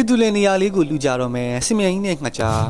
စစ်တူလင်နေရာလေးကိုလူကြတော့မယ်စင်မြန်ကြီးနဲ့ငှက်ကြား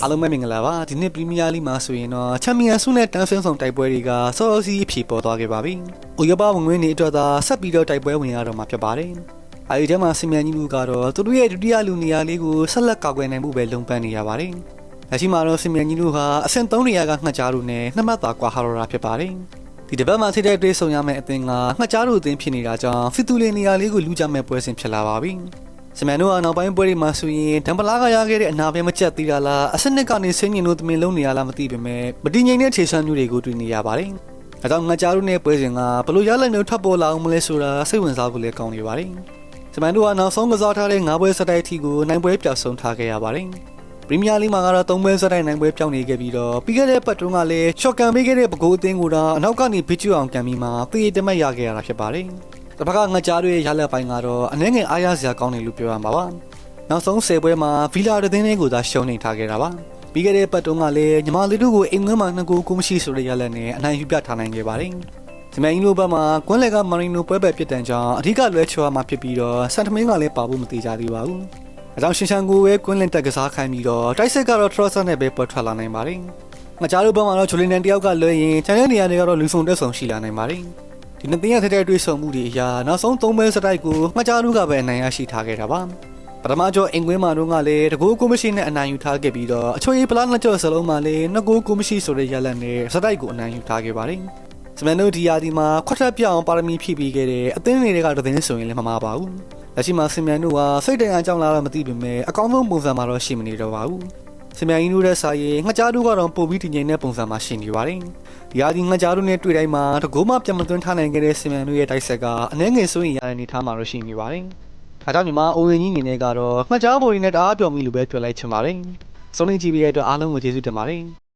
အားလုံးပဲမင်္ဂလာပါဒီနေ့ပရီးမီးယားလိမှာဆိုရင်တော့ချန်ပီယံဆုနဲ့တန်းဆင်းဆောင်တိုက်ပွဲတွေကစောစီအဖြေပေါ်သွားခဲ့ပါပြီ။ဥရောပဝင်ငွေနေအတွက်သာဆက်ပြီးတော့တိုက်ပွဲဝင်ရတော့မှာဖြစ်ပါတယ်။အဲဒီထဲမှာစင်မြန်ကြီးလူကတော့သူတို့ရဲ့ဒုတိယလူနေရာလေးကိုဆက်လက်ကောက်ွယ်နိုင်မှုပဲလုံပန်းနေရပါတယ်။လက်ရှိမှာတော့စင်မြန်ကြီးလူဟာအဆင့်3နေရာကငှက်ကြားတို့နဲ့နှစ်မှတ်သာကွာဟာတော့တာဖြစ်ပါတယ်။ဒီတစ်ပတ်မှာထိတဲ့တွေးဆုံရမယ့်အသင်းကငှက်ကြားတို့အသင်းဖြစ်နေတာကြောင့်စစ်တူလင်နေရာလေးကိုလူကြမဲ့ပွဲစဉ်ဖြစ်လာပါပြီ။ စမန်တို့ကနောက်ပိုင်းပွဲတွေမှာဆိုရင်ဒံပလာကရခဲ့တဲ့အနာပဲမကျက်သေးတာလားအစနစ်ကနေဆင်းရင်တို့တမင်လုံးနေရလားမသိပေမဲ့မတည်ငြိမ်တဲ့ခြေဆန်းမျိုးတွေကိုတွေ့နေရပါတယ်။အဲကြောင့်ငါကြားတို့နဲ့ပွဲစဉ်ကဘလို့ရလက်မျိုးထပ်ပေါ်လာအောင်မလဲဆိုတာစိတ်ဝင်စားဖို့လည်းကောင်းနေပါတယ်။စမန်တို့ကနောက်ဆုံးကစားထားတဲ့၅ပွဲစတိုက်အထိကိုနိုင်ပွဲပြောက်ဆုံးထားခဲ့ရပါတယ်။ပရီးမီးယားလိမှာကတော့၃ပွဲစတိုက်နိုင်ပွဲပြောင်းနေခဲ့ပြီးတော့ပြီးခဲ့တဲ့ပတ်တွန်းကလည်းရှော့ကန်ပေးခဲ့တဲ့ပကိုးအသင်းကိုတော့အနောက်ကနေဘစ်ကျူအောင်ကန်ပြီးမှသေတမက်ရခဲ့ရတာဖြစ်ပါတယ်။ တစ်ဖက်ကငကြားတွေရလက်ပိုင်းကတော့အနှဲငယ်အားရစရာကောင်းတယ်လို့ပြောရမှာပါ။နောက်ဆုံး10ပွဲမှာဗီလာတသင်းလေးကိုသာရှုံးနေထားခဲ့တာပါ။ပြီးခဲ့တဲ့ပတ်တုန်းကလည်းညီမလေးတို့ကိုအိမ်ငွန်းမှာနှစ်ကိုကိုမရှိဆိုတဲ့ရလက်နဲ့အနိုင်ယူပြထားနိုင်ခဲ့ပါတယ်။ဒီမိုင်းလိုဘက်မှာကွန်းလက်ကမာရီနိုပွဲပဲပြစ်တန်ကြောင်းအဓိကလွဲချော်မှာဖြစ်ပြီးတော့စန်တမင်းကလည်းပါဖို့မသေးကြသေးပါဘူး။အကြောင်းရှင်ရှန်ကိုပဲကွန်းလင်တက်ကစားခိုင်းပြီးတော့တိုက်စစ်ကတော့ထရော့ဆာနဲ့ပဲပေါ်ထွက်လာနိုင်ပါတယ်။မကြားလို့ဘက်မှာတော့ဂျိုလီနန်တယောက်ကလွဲရင်ချန်တဲ့နေရာတွေကတော့လူဆုံတက်ဆုံရှိလာနိုင်ပါတယ်။ ဒီနှစ်သင်းရတဲ့တွေ့ဆုံမှုတွေအရာနောက်ဆုံး၃ပွဲစတိုက်ကိုမကြားလို့ကပဲအနိုင်ရရှိထားခဲ့တာပါ။ပထမကျော်အင်ကွင်းမှာတော့ကလည်းတကူကိုမရှိနဲ့အနိုင်ယူထားခဲ့ပြီးတော့အချိုရေးပလာနှစ်ကျော်စလုံးမှာလည်းနှစ်ကူကိုမရှိဆိုတဲ့ရလဒ်နဲ့စတိုက်ကိုအနိုင်ယူထားခဲ့ပါတယ်။စမန်နိုဒီယာဒီမှာခွတ်ထက်ပြောင်းပါရမီဖြည့်ပြီးခဲ့တဲ့အသင်းတွေကတသင်းဆိုရင်လည်းမမှားပါဘူး။လက်ရှိမှာစင်မြန်တို့ကစိတ်တရားကြောင့်လာတော့မသိပေမဲ့အကောင်းဆုံးပုံစံမှာတော့ရှိမနေတော့ပါဘူး။ စင်မြန်ကြီးတို့ရဲ့စာရေးငှက်ကြားတို့ကတော့ပို့ပြီးတည်ငြိမ်တဲ့ပုံစံမှာရှိနေပါတယ်။ဒီယာဒီငှက်ကြားတို့နဲ့တွေ့တိုင်းမှာတကူမှပြန်မသွင်းထားနိုင်ခဲ့တဲ့စင်မြန်တို့ရဲ့တိုက်ဆက်ကအနှဲငယ်စိုးရင်ရတဲ့အနေထားမှာတော့ရှိနေပါတယ်။ဒါကြောင့်ညီမအိုဝင်ကြီးအနေနဲ့ကတော့ငှက်ကြားပေါ်ရင်းနဲ့တအားပြော်မိလို့ပဲပြောလိုက်ချင်ပါတယ်။ဆုံးနေကြည့်ပြီးတဲ့အတွက်အားလုံးကိုကျေးဇူးတင်ပါတယ်။